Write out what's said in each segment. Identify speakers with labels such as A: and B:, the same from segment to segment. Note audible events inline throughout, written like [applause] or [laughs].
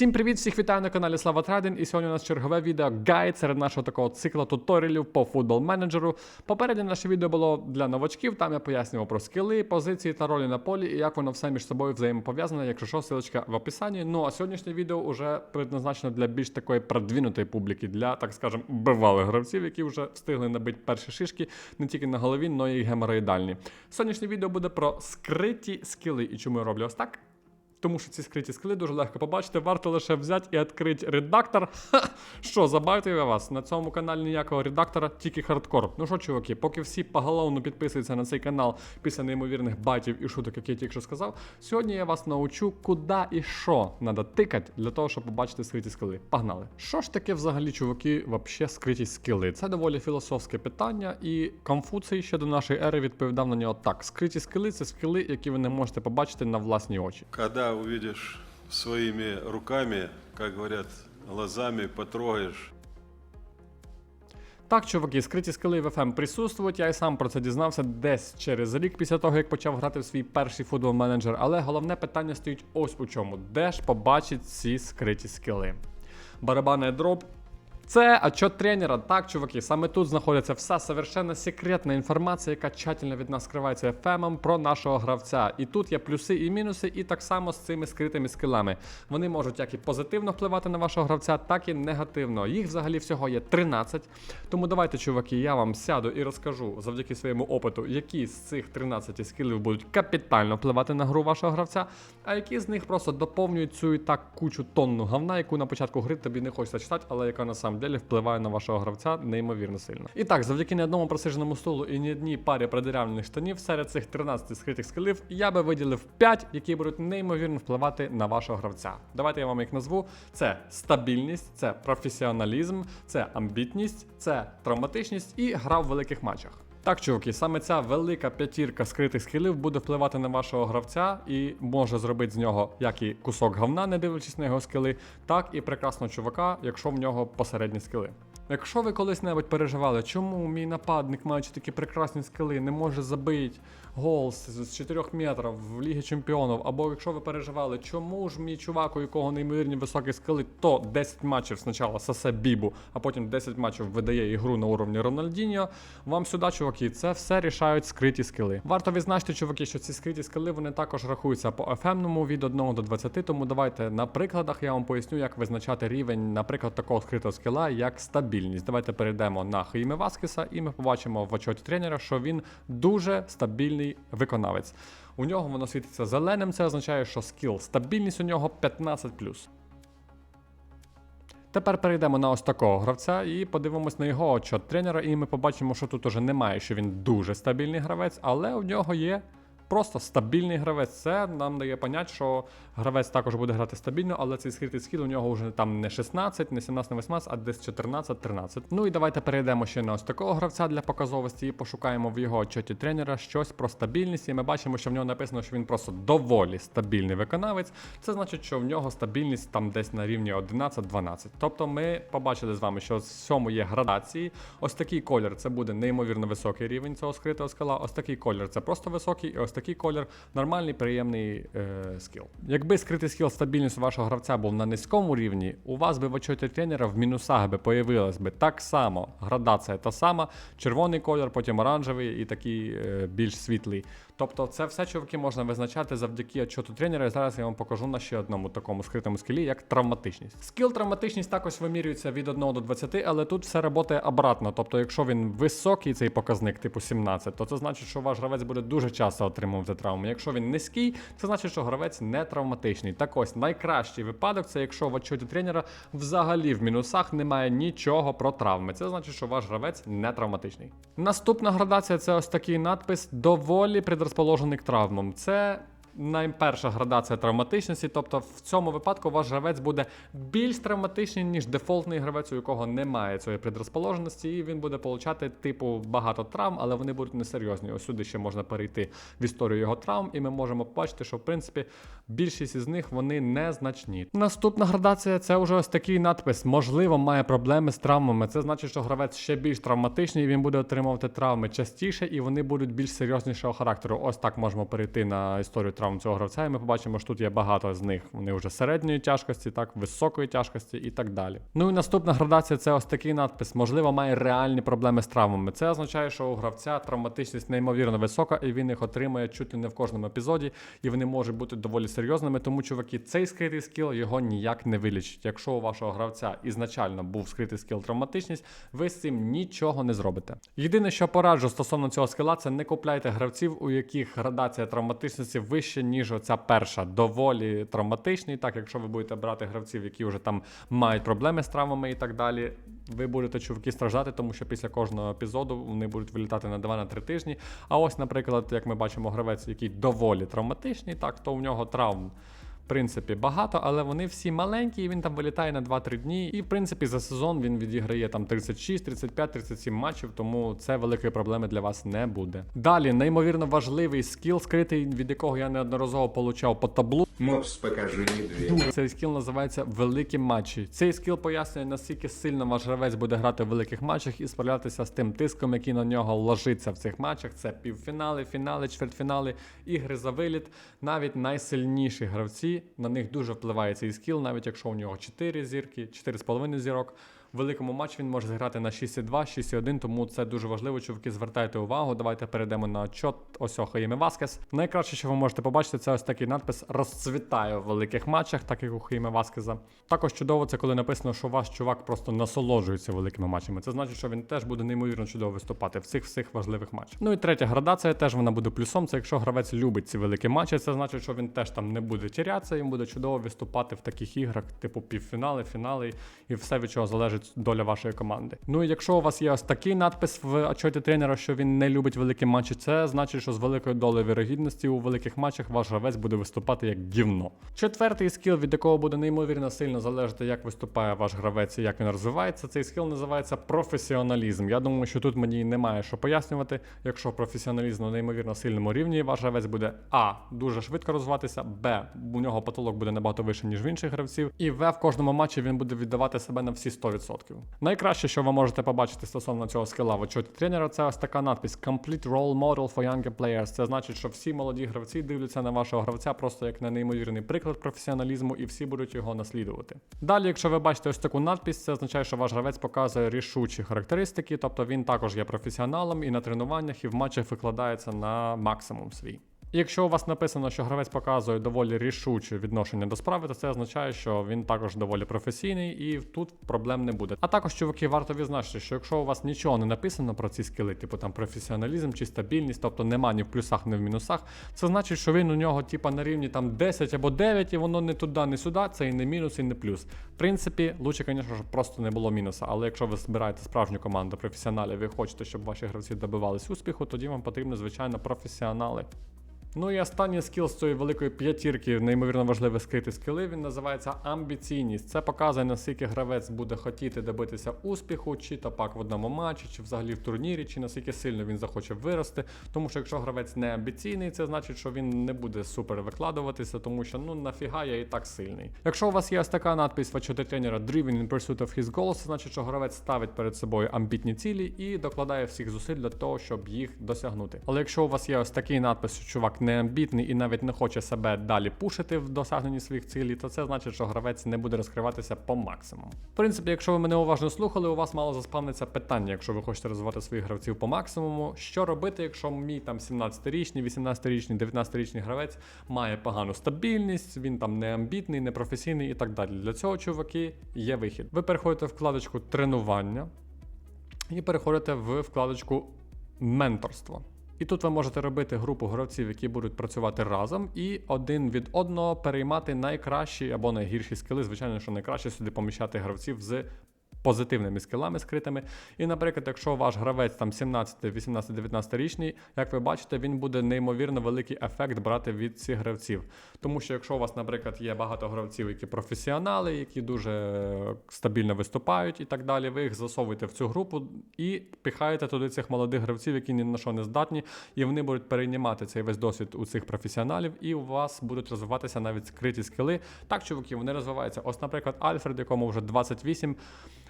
A: Всім привіт, всіх вітаю на каналі Слава Трейдинг. І сьогодні у нас чергове відео гайд серед нашого такого цикла туторіалів по футбол менеджеру. Попереднє наше відео було для новачків. Там я пояснював про скіли, позиції та ролі на полі і як воно все між собою взаємопов'язане. Якщо що, силочка в описанні. Ну а сьогоднішнє відео вже предназначено для більш такої продвинутої публіки, для так скажем, бивалих гравців, які вже встигли набити перші шишки не тільки на голові, але й геморроїдальні. Сьогоднішнє відео буде про скриті скіли. І чому я роблю ось так? Тому що ці скриті скили дуже легко побачити. Варто лише взяти і відкрити редактор. Ха! Що, забавте я вас? На цьому каналі ніякого редактора, тільки хардкор. Ну що, чуваки, поки всі поголовно підписуються на цей канал після неймовірних батів і шуток, які я тільки що сказав. Сьогодні я вас научу, куди і що треба тикати для того, щоб побачити скриті скили. Погнали! Що ж таке взагалі, чуваки, вообще скриті скили? Це доволі філософське питання, і Конфуцій ще до нашої ери відповідав на нього так: скриті скили це скили, які ви не можете побачити на власні очі.
B: Когда увидишь своими руками, как говорят, глазами потрогаешь,
A: Так, чуваки, скриті скили в ФМ присутствують. Я і сам про це дізнався десь через рік після того, як почав грати в свій перший футбол менеджер. Але головне питання стоїть ось у чому: де ж побачить ці скриті скили? Барабанний дроб. Це отчет тренера. Так, чуваки, саме тут знаходиться вся совершенно секретна інформація, яка тщательно від нас скривається ФМом про нашого гравця. І тут є плюси і мінуси, і так само з цими скритими скилами. Вони можуть як і позитивно впливати на вашого гравця, так і негативно. Їх взагалі всього є 13. Тому давайте, чуваки, я вам сяду і розкажу завдяки своєму опиту, які з цих 13 скілів будуть капітально впливати на гру вашого гравця, а які з них просто доповнюють цю і так кучу тонну говна, яку на початку гри тобі не хочеться читати, але яка на самом деле впливає на вашого гравця неймовірно сильно. І так, завдяки не одному просиженому столу і ні одній парі продирявлених штанів серед цих 13 скритих скилів я би виділив 5, які будуть неймовірно впливати на вашого гравця. Давайте я вам їх назву: це стабільність, це професіоналізм, це амбітність, це травматичність і гра в великих матчах. Так, чуваки, саме ця велика п'ятірка скритих скілів буде впливати на вашого гравця і може зробити з нього як і кусок говна, не дивлячись на його скіли, так і прекрасного чувака, якщо в нього посередні скіли. Якщо ви колись-небудь переживали, чому мій нападник, маючи такі прекрасні скили, не може забити гол з з 4 метрів в Лігі Чемпіонів, або якщо ви переживали, чому ж мій чувак, у якого неймовірні високі скили, то 10 матчів спочатку сосе бібу, а потім 10 матчів видає ігру на уровні Рональдіньо, вам сюди, чуваки, це все рішають скриті скили. Варто відзначити, чуваки, що ці скриті скили вони також рахуються по FM-ному від 1 до 20, тому давайте на прикладах я вам поясню, як визначати рівень, наприклад, такого скритого скіла, як стабільність. Давайте перейдемо на Хаїме Васкеса, і ми побачимо в отчоті тренера, що він дуже стабільний виконавець. У нього воно світиться зеленим, це означає, що скіл стабільність у нього 15. Тепер перейдемо на ось такого гравця і подивимось на його отчот тренера, і ми побачимо, що тут уже немає, що він дуже стабільний гравець, але у нього є просто стабільний гравець. Це нам дає понять, що гравець також буде грати стабільно, але цей скритий скіл у нього вже там не 16, не 17, не 18, а десь 14-13. Ну і давайте перейдемо ще на ось такого гравця для показовості і пошукаємо в його отчоті тренера щось про стабільність. І ми бачимо, що в нього написано, що він просто доволі стабільний виконавець. Це значить, що в нього стабільність там десь на рівні 11-12. Тобто ми побачили з вами, що в цьому є градації. Ось такий колір це буде неймовірно високий рівень цього скритого скала. Ось такий колір це просто високий, і ось колір нормальний, приємний е, скіл. Якби скритий скіл стабільність вашого гравця був на низькому рівні, у вас би в очоті тренера в мінусах би появилась би так само градація та сама, червоний колір, потім оранжевий і такий е, більш світлий. Тобто це все, чуваки, можна визначати завдяки отчоту тренера. І зараз я вам покажу на ще одному такому скритому скілі, як травматичність. Скіл травматичність також вимірюється від 1 до 20, але тут все працює обратно. Тобто, якщо він високий, цей показник, типу 17, то це значить, що ваш гравець буде дуже часто отримувати травми. Якщо він низький, це значить, що гравець не травматичний. Так ось найкращий випадок це якщо в отчоті тренера взагалі в мінусах немає нічого про травми. Це значить, що ваш гравець не травматичний. Наступна градація це ось такий надпис доволі предрозположений к травмам. Це найперша градація травматичності, тобто в цьому випадку ваш гравець буде більш травматичний, ніж дефолтний гравець, у якого немає цієї предрозположеності, і він буде получати типу багато травм, але вони будуть несерйозні. Ось сюди ще можна перейти в історію його травм, і ми можемо побачити, що в принципі більшість із них вони незначні. Наступна градація це вже ось такий надпис. Можливо, має проблеми з травмами. Це значить, що гравець ще більш травматичний, і він буде отримувати травми частіше, і вони будуть більш серйознішого характеру. Ось так можемо перейти на історію травм цього гравця, і ми побачимо, що тут є багато з них. Вони вже середньої тяжкості, так, високої тяжкості і так далі. Ну і наступна градація це ось такий надпис. Можливо, має реальні проблеми з травмами. Це означає, що у гравця травматичність неймовірно висока, і він їх отримує чуть ли не в кожному епізоді, і вони можуть бути доволі серйозними. Тому, чуваки, цей скритий скіл його ніяк не вилічить. Якщо у вашого гравця ізначально був скритий скіл травматичність, ви з цим нічого не зробите. Єдине, що пораджу стосовно цього скіла, це не купляйте гравців, у яких градація травматичності вища, ніж оця перша, доволі травматичний. Так, якщо ви будете брати гравців, які вже там мають проблеми з травмами і так далі, ви будете чуваки страждати, тому що після кожного епізоду вони будуть вилітати на 2 на 3 тижні. А ось, наприклад, як ми бачимо, гравець, який доволі травматичний, так то у нього травм. Принципі, багато, але вони всі маленькі, і він там вилітає на 2-3 дні. І в принципі за сезон він відіграє там 36, 35, 37 матчів, тому це великої проблеми для вас не буде. Далі, неймовірно важливий скіл, скритий, від якого я неодноразово получав по таблу.
C: Мопс, покажи медведя.
A: Цей скіл називається великі матчі. Цей скіл пояснює, наскільки сильно ваш гравець буде грати в великих матчах і справлятися з тим тиском, який на нього ложиться в цих матчах. Це півфінали, фінали, чвертьфінали, ігри за виліт. Навіть найсильніші гравці на них дуже впливає цей скіл, навіть якщо у нього 4 зірки, 4,5 зірок. Великому матчі він може зіграти на 6,2, 6,1, тому це дуже важливо, чуваки, звертайте увагу. Давайте перейдемо на чот ось Хаїми Васкес. Найкраще, що ви можете побачити, це ось такий надпис розцвітає в великих матчах, так як у Хаїми Васкеза. Також чудово це, коли написано, що ваш чувак просто насолоджується великими матчами. Це значить, що він теж буде неймовірно чудово виступати в цих всіх важливих матчах. Ну і третя градація теж вона буде плюсом. Це якщо гравець любить ці великі матчі, це значить, що він теж там не буде тірятися, їм буде чудово виступати в таких іграх, типу півфінали, фінали і все від чого залежить доля вашої команди. Ну і якщо у вас є ось такий надпис в отчоті тренера, що він не любить великі матчі, це значить, що з великою долею вірогідності у великих матчах ваш гравець буде виступати як гівно. Четвертий скіл, від якого буде неймовірно сильно залежати, як виступає ваш гравець і як він розвивається. Цей скіл називається професіоналізм. Я думаю, що тут мені немає що пояснювати. Якщо професіоналізм на неймовірно сильному рівні, ваш гравець буде а дуже швидко розвиватися, б у нього потолок буде набагато вищий, ніж в інших гравців, і в в кожному матчі він буде віддавати себе на всі 100%. Найкраще, що ви можете побачити стосовно цього скіла в отчоті тренера, це ось така надпись Complete Role Model for Younger Players. Це значить, що всі молоді гравці дивляться на вашого гравця просто як на неймовірний приклад професіоналізму, і всі будуть його наслідувати. Далі, якщо ви бачите ось таку надпись, це означає, що ваш гравець показує рішучі характеристики, тобто він також є професіоналом і на тренуваннях, і в матчах викладається на максимум свій. І Якщо у вас написано, що гравець показує доволі рішуче відношення до справи, то це означає, що він також доволі професійний і тут проблем не буде. А також, чуваки, варто відзначити, що якщо у вас нічого не написано про ці скіли, типу там професіоналізм чи стабільність, тобто нема ні в плюсах, ні в мінусах, це значить, що він у нього, типа, на рівні там 10 або 9, і воно не туди, не сюди, це і не мінус, і не плюс. В принципі, лучше, звісно, щоб просто не було мінуса. Але якщо ви збираєте справжню команду професіоналів і хочете, щоб ваші гравці добивались успіху, тоді вам потрібно, звичайно, професіонали. Ну і останній скіл з цієї великої п'ятірки, неймовірно важливий скритий скіли, він називається амбіційність. Це показує, наскільки гравець буде хотіти добитися успіху, чи то пак в одному матчі, чи взагалі в турнірі, чи наскільки сильно він захоче вирости. Тому що якщо гравець не амбіційний, це значить, що він не буде супер викладуватися, тому що ну нафіга я і так сильний. Якщо у вас є ось така надпись в тренера Driven in pursuit of his goals, це значить, що гравець ставить перед собою амбітні цілі і докладає всіх зусиль для того, щоб їх досягнути. Але якщо у вас є ось такий надпис, що чувак не амбітний і навіть не хоче себе далі пушити в досягненні своїх цілей, то це значить, що гравець не буде розкриватися по максимуму. В принципі, якщо ви мене уважно слухали, у вас мало заспавниться питання, якщо ви хочете розвивати своїх гравців по максимуму. Що робити, якщо мій там 17-річний, 18-річний, 19-річний гравець має погану стабільність, він там не амбітний, не професійний і так далі. Для цього, чуваки, є вихід. Ви переходите в вкладочку тренування і переходите в вкладочку менторство. І тут ви можете робити групу гравців, які будуть працювати разом, і один від одного переймати найкращі або найгірші скили. Звичайно, що найкраще сюди поміщати гравців з позитивними скілами скритими. І, наприклад, якщо ваш гравець там 17, 18, 19 річний, як ви бачите, він буде неймовірно великий ефект брати від цих гравців. Тому що якщо у вас, наприклад, є багато гравців, які професіонали, які дуже стабільно виступають і так далі, ви їх засовуєте в цю групу і пихаєте туди цих молодих гравців, які ні на що не здатні, і вони будуть переймати цей весь досвід у цих професіоналів, і у вас будуть розвиватися навіть скриті скіли. Так, чуваки, вони розвиваються. Ось, наприклад, Альфред, якому вже 28.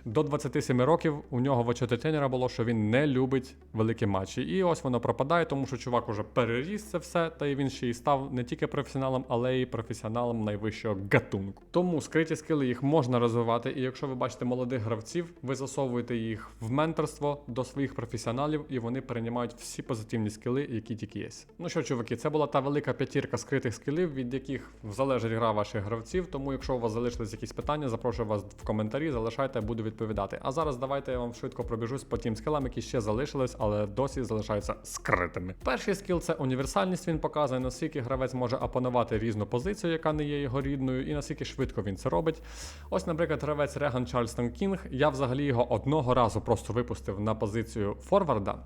A: До 27 років у нього в очоті тренера було, що він не любить великі матчі. І ось воно пропадає, тому що чувак уже переріс це все, та й він ще й став не тільки професіоналом, але й професіоналом найвищого гатунку. Тому скриті скили їх можна розвивати. І якщо ви бачите молодих гравців, ви засовуєте їх в менторство до своїх професіоналів, і вони переймають всі позитивні скили, які тільки є. Ну що, чуваки, це була та велика п'ятірка скритих скилів, від яких залежить гра ваших гравців. Тому, якщо у вас залишились якісь питання, запрошую вас в коментарі, залишайте, буду відповідати. А зараз давайте я вам швидко пробіжусь по тим скилам, які ще залишились, але досі залишаються скритими. Перший скіл це універсальність. Він показує, наскільки гравець може опанувати різну позицію, яка не є його рідною, і наскільки швидко він це робить. Ось, наприклад, гравець Реган Чарльстон Кінг. Я взагалі його одного разу просто випустив на позицію форварда.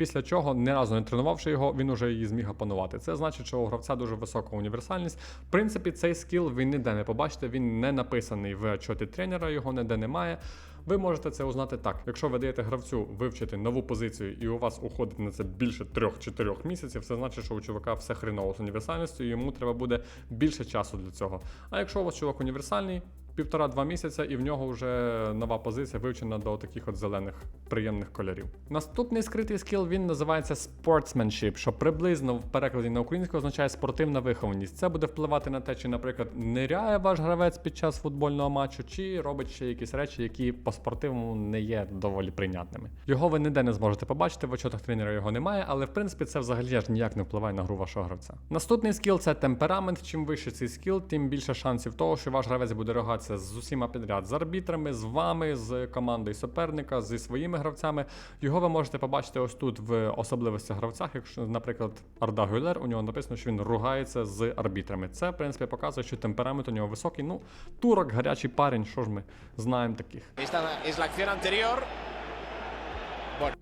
A: Після чого, ні разу не тренувавши його, він уже її зміг опанувати. Це значить, що у гравця дуже висока універсальність. В принципі, цей скіл ви ніде не побачите, він не написаний в отчоті тренера, його ніде немає. Ви можете це узнати так. Якщо ви даєте гравцю вивчити нову позицію, і у вас уходить на це більше 3-4 місяців, це значить, що у чувака все хреново з універсальністю, і йому треба буде більше часу для цього. А якщо у вас чувак універсальний, півтора-два місяця, і в нього вже нова позиція вивчена до таких от зелених приємних кольорів. Наступний скритий скіл він називається sportsmanship, що приблизно в перекладі на українську означає спортивна вихованість. Це буде впливати на те, чи, наприклад, ниряє ваш гравець під час футбольного матчу, чи робить ще якісь речі, які по спортивному не є доволі прийнятними. Його ви ніде не зможете побачити, в очотах тренера його немає, але в принципі це взагалі аж ніяк не впливає на гру вашого гравця. Наступний скіл це темперамент. Чим вище цей скіл, тим більше шансів того, що ваш гравець буде рогатися з усіма підряд, з арбітрами, з вами, з командою суперника, зі своїми гравцями. Його ви можете побачити ось тут в особливостях гравцях. Якщо, наприклад, Арда Гюлер, у нього написано, що він ругається з арбітрами. Це, в принципі, показує, що темперамент у нього високий. Ну, турок, гарячий парень, що ж ми знаємо таких.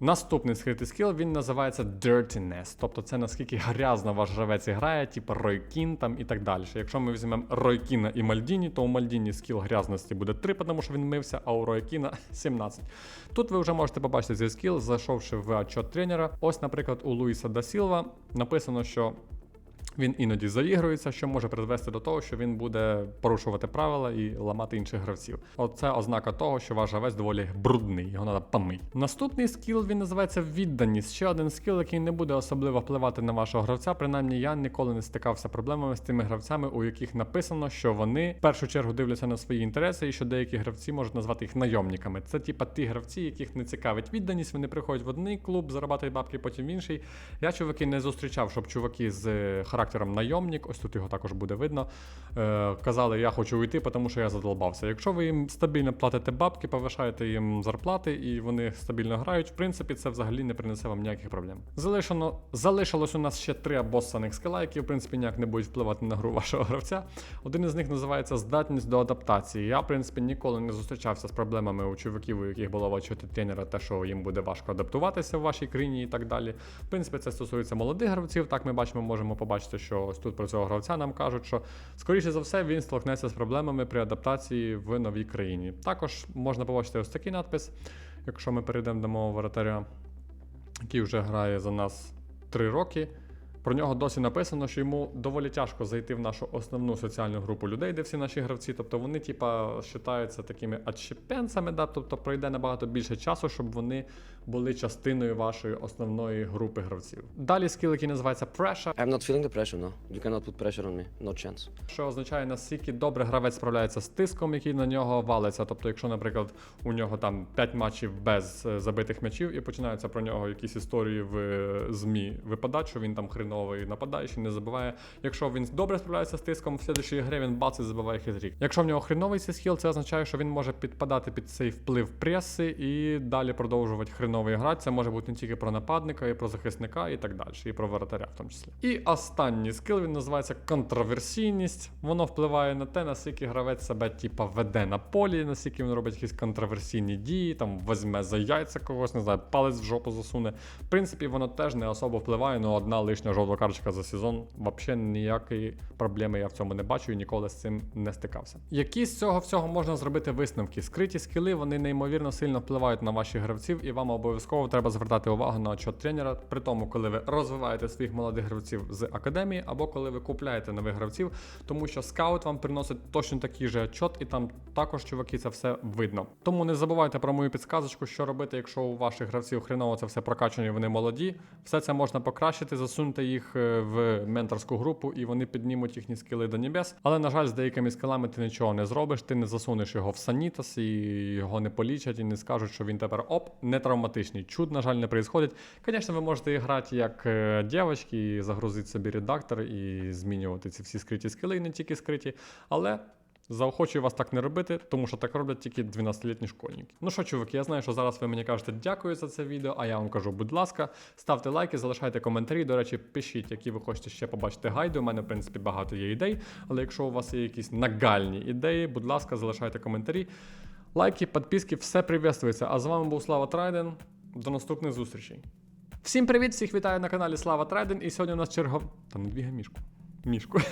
A: Наступний скритий скіл він називається dirtiness, тобто це наскільки грязно ваш гравець грає, типу Ройкін там і так далі. Якщо ми візьмемо Ройкіна і Мальдіні, то у Мальдіні скіл грязності буде 3, тому що він мився, а у Ройкіна [laughs] 17. Тут ви вже можете побачити цей скіл, зайшовши в отчет тренера. Ось, наприклад, у Луїса да Сілва написано, що він іноді заігрується, що може призвести до того, що він буде порушувати правила і ламати інших гравців. Оце ознака того, що ваш гравець доволі брудний, його треба помити. Наступний скіл він називається відданість. Ще один скіл, який не буде особливо впливати на вашого гравця. Принаймні, я ніколи не стикався проблемами з тими гравцями, у яких написано, що вони в першу чергу дивляться на свої інтереси, і що деякі гравці можуть назвати їх найомниками. Це типа ті гравці, яких не цікавить відданість. Вони приходять в одний клуб, зарабатують бабки, потім в інший. Я чуваки не зустрічав, щоб чуваки з е, характером найомник, ось тут його також буде видно. Е, казали, я хочу уйти, тому що я задолбався. Якщо ви їм стабільно платите бабки, повишаєте їм зарплати і вони стабільно грають, в принципі, це взагалі не принесе вам ніяких проблем. Залишено, залишилось у нас ще три абоссаних скила, які в принципі ніяк не будуть впливати на гру вашого гравця. Один із них називається здатність до адаптації. Я, в принципі, ніколи не зустрічався з проблемами у чуваків, у яких було очоти тренера, те, що їм буде важко адаптуватися в вашій країні і так далі. В принципі, це стосується молодих гравців. Так ми бачимо, можемо побачити, що ось тут про цього гравця нам кажуть, що скоріше за все він столкнеться з проблемами при адаптації в новій країні. Також можна побачити ось такий надпис, якщо ми перейдемо до мого воротаря, який вже грає за нас 3 роки. Про нього досі написано, що йому доволі тяжко зайти в нашу основну соціальну групу людей, де всі наші гравці. Тобто вони, типа, вважаються такими отщепенцями, да? тобто пройде набагато більше часу, щоб вони були частиною вашої основної групи гравців. Далі скіл, який називається Pressure,
D: I'm not feeling the pressure, no. You cannot put pressure on me. No chance.
A: що означає наскільки добре гравець справляється з тиском, який на нього валиться. Тобто, якщо, наприклад, у нього там 5 матчів без е, забитих м'ячів, і починаються про нього якісь історії в е, ЗМІ випадати, що він там хреновий нападаючий, не забиває. Якщо він добре справляється з тиском, в слідчій грі він бац і забиває хитрік. Якщо в нього хреновий цей схил, це означає, що він може підпадати під цей вплив преси і далі продовжувати хреновий грати. Це може бути не тільки про нападника, і про захисника, і так далі, і про воротаря в тому числі. І останній скил він називається контроверсійність. Воно впливає на те, наскільки гравець себе типа веде на полі, наскільки він робить якісь контроверсійні дії, там візьме за яйця когось, не знаю, палець в жопу засуне. В принципі, воно теж не особо впливає, але одна лишня жопа карточка за сезон. Взагалі ніякої проблеми я в цьому не бачу і ніколи з цим не стикався. Які з цього всього можна зробити висновки? Скриті скіли вони неймовірно сильно впливають на ваших гравців, і вам обов'язково треба звертати увагу на отчет тренера, при тому, коли ви розвиваєте своїх молодих гравців з академії, або коли ви купляєте нових гравців, тому що скаут вам приносить точно такий же отчет, і там також, чуваки, це все видно. Тому не забувайте про мою підсказочку, що робити, якщо у ваших гравців хреново це все прокачані, вони молоді. Все це можна покращити, засунути їх е, в менторську групу, і вони піднімуть їхні скіли до небес. Але, на жаль, з деякими скілами ти нічого не зробиш, ти не засунеш його в санітас, і його не полічать, і не скажуть, що він тепер оп, не травматичний. Чуд, на жаль, не происходить. Звісно, ви можете грати як е, дівчатки, загрузити собі редактор і змінювати ці всі скриті скіли, і не тільки скриті, але. Заохочую вас так не робити, тому що так роблять тільки 12-літні школьники. Ну що, чуваки, я знаю, що зараз ви мені кажете дякую за це відео, а я вам кажу, будь ласка, ставте лайки, залишайте коментарі. До речі, пишіть, які ви хочете ще побачити гайди. У мене, в принципі, багато є ідей. Але якщо у вас є якісь нагальні ідеї, будь ласка, залишайте коментарі. Лайки, підписки, все привітствується. А з вами був Слава Трайден. До наступних зустрічей. Всім привіт, всіх вітаю на каналі Слава Трайден. І сьогодні у нас чергов. Та не двігай мішку. Мішку. [laughs]